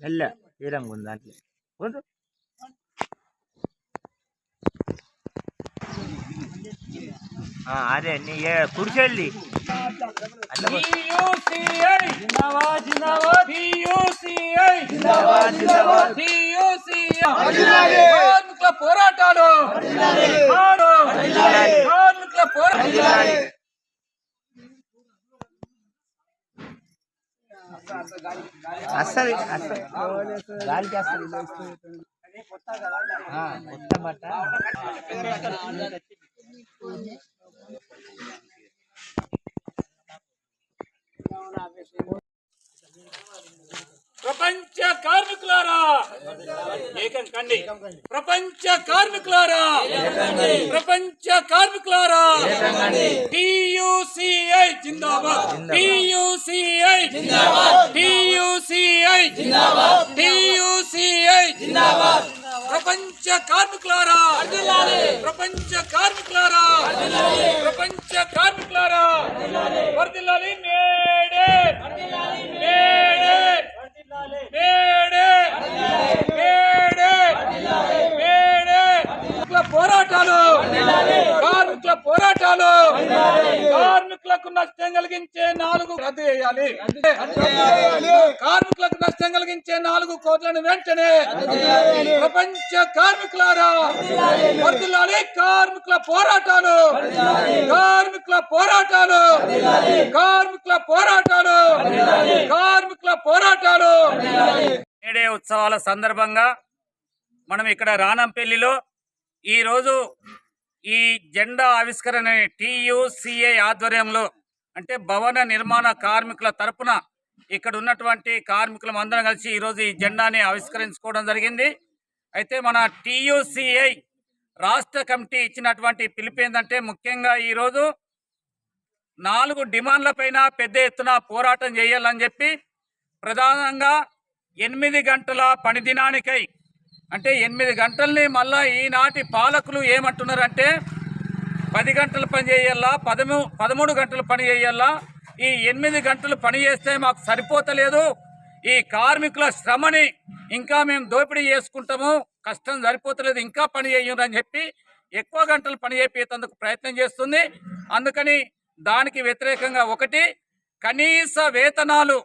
మెల్ల ఏ రంగు ఉంది దాంట్లో పోదు. ఆ, అదే నీ ఏ- కుడిచెల్లి అట్లా పో. PUCI జిందాబాద్ జిందాబాద్ PUCI జిందాబాద్, జిందాబాద్. PUCI కార్మికుల పోరాటాలు కాదు. కార్మికుల పోరాటాలు అస్సలు అస్సలు గాలికి అస్సలు. ఆ, కొత్త బట్ట ప్రపంచ కార్మికులారా ఏకం కండి. ప్రపంచ కార్మికులారా ప్రపంచ కార్మికులారా. టియుసిఐ జిందాబాద్. టియుసిఐ జిందాబాద్. టియుసిఐ జిందాబాద్. టియుసిఐ జిందాబాద్. ప్రపంచ కార్మికులారా. ప్రపంచ కార్మికులారా. ప్రపంచ కార్మికులారా. వర్దిల్లాలి నేడే నేడే నేడే నేడే నేడే కార్మికుల పోరాటాలు కార్మికుల పోరాటాలు కార్మికులకు నష్టం కలిగించే నాలుగు రద్దు చేయాలి. కార్మికులకు నష్టం కలిగించే నాలుగు కోట్లను వెంటనే ప్రపంచ కార్మికులారా వర్దిల్లాలి కార్మికుల పోరాటాలు. కార్మికుల పోరాటాలు. కార్మికుల పోరాటాలు. కార్మికుల పోరాటాలు. మేడే ఉత్సవాల సందర్భంగా మనం ఇక్కడ రానంపల్లిలో ఈరోజు ఈ జెండా ఆవిష్కరణ టియుసిఐ ఆధ్వర్యంలో అంటే భవన నిర్మాణ కార్మికుల తరపున ఇక్కడ ఉన్నటువంటి కార్మికులం అందరం కలిసి ఈరోజు ఈ జెండాని ఆవిష్కరించుకోవడం జరిగింది. అయితే మన టీయూసీఐ రాష్ట్ర కమిటీ ఇచ్చినటువంటి పిలుపు ఏంటంటే ముఖ్యంగా ఈరోజు నాలుగు డిమాండ్లపైన పెద్ద ఎత్తున పోరాటం చేయాలని చెప్పి ప్రధానంగా ఎనిమిది గంటల పని దినానికై అంటే ఎనిమిది గంటల్ని మళ్ళా ఈనాటి పాలకులు ఏమంటున్నారంటే పది గంటలు పని చేయాలా పదమూ పదమూడు గంటలు పని చేయాలా ఈ ఎనిమిది గంటలు పని చేస్తే మాకు సరిపోతలేదు ఈ కార్మికుల శ్రమని ఇంకా మేము దోపిడీ చేసుకుంటాము కష్టం సరిపోతలేదు ఇంకా పని చేయరు అని చెప్పి ఎక్కువ గంటలు పని చేపేందుకు ప్రయత్నం చేస్తుంది. అందుకని దానికి వ్యతిరేకంగా ఒకటి కనీస వేతనాలు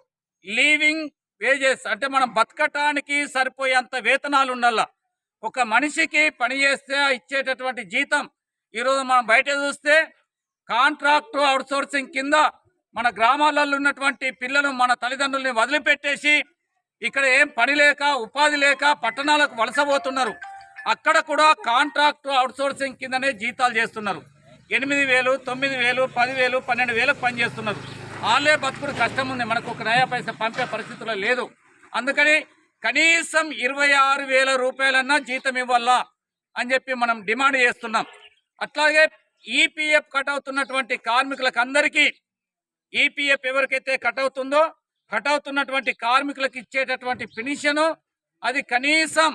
లీవింగ్ వేజెస్ అంటే మనం బతకటానికి సరిపోయేంత వేతనాలు ఉండాలా ఒక మనిషికి పని చేస్తే ఇచ్చేటటువంటి జీతం ఈరోజు మనం బయట చూస్తే కాంట్రాక్ట్ అవుట్సోర్సింగ్ కింద మన గ్రామాలలో ఉన్నటువంటి పిల్లలు మన తల్లిదండ్రుల్ని వదిలిపెట్టేసి ఇక్కడ ఏం పని లేక ఉపాధి లేక పట్టణాలకు వలసపోతున్నారు అక్కడ కూడా కాంట్రాక్ట్ అవుట్సోర్సింగ్ కిందనే జీతాలు చేస్తున్నారు. ఎనిమిది వేలు తొమ్మిది వేలు పదివేలు పన్నెండు వేలకు పని చేస్తున్నారు. వాళ్ళే బతుకుడు కష్టం ఉంది మనకు ఒక నయా పైస పంపే పరిస్థితుల్లో లేదు. అందుకని కనీసం ఇరవై ఆరు వేల రూపాయలన్నా జీతం ఇవ్వాలా అని చెప్పి మనం డిమాండ్ చేస్తున్నాం. అట్లాగే ఈపీఎఫ్ కట్ అవుతున్నటువంటి కార్మికులకు అందరికీ ఈపీఎఫ్ ఎవరికైతే కట్ అవుతుందో కట్ అవుతున్నటువంటి కార్మికులకు ఇచ్చేటటువంటి పెన్షను అది కనీసం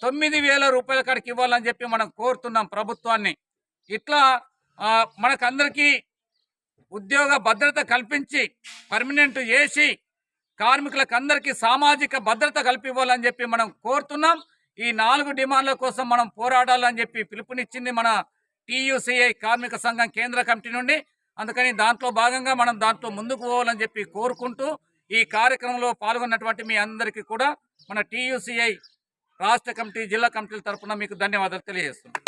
తొమ్మిది వేల రూపాయల కాడికి ఇవ్వాలని చెప్పి మనం కోరుతున్నాం ప్రభుత్వాన్ని. ఇట్లా మనకందరికీ ఉద్యోగ భద్రత కల్పించి పర్మనెంట్ చేసి కార్మికులకు అందరికీ సామాజిక భద్రత కల్పివ్వాలని చెప్పి మనం కోరుతున్నాం. ఈ నాలుగు డిమాండ్ల కోసం మనం పోరాడాలని చెప్పి పిలుపునిచ్చింది మన టీయూసీఐ కార్మిక సంఘం కేంద్ర కమిటీ నుండి. అందుకని దాంట్లో భాగంగా మనం దాంట్లో ముందుకు పోవాలని చెప్పి కోరుకుంటూ ఈ కార్యక్రమంలో పాల్గొన్నటువంటి మీ అందరికీ కూడా మన టీయూసీఐ రాష్ట్ర కమిటీ జిల్లా కమిటీల తరఫున మీకు ధన్యవాదాలు తెలియజేస్తున్నాం.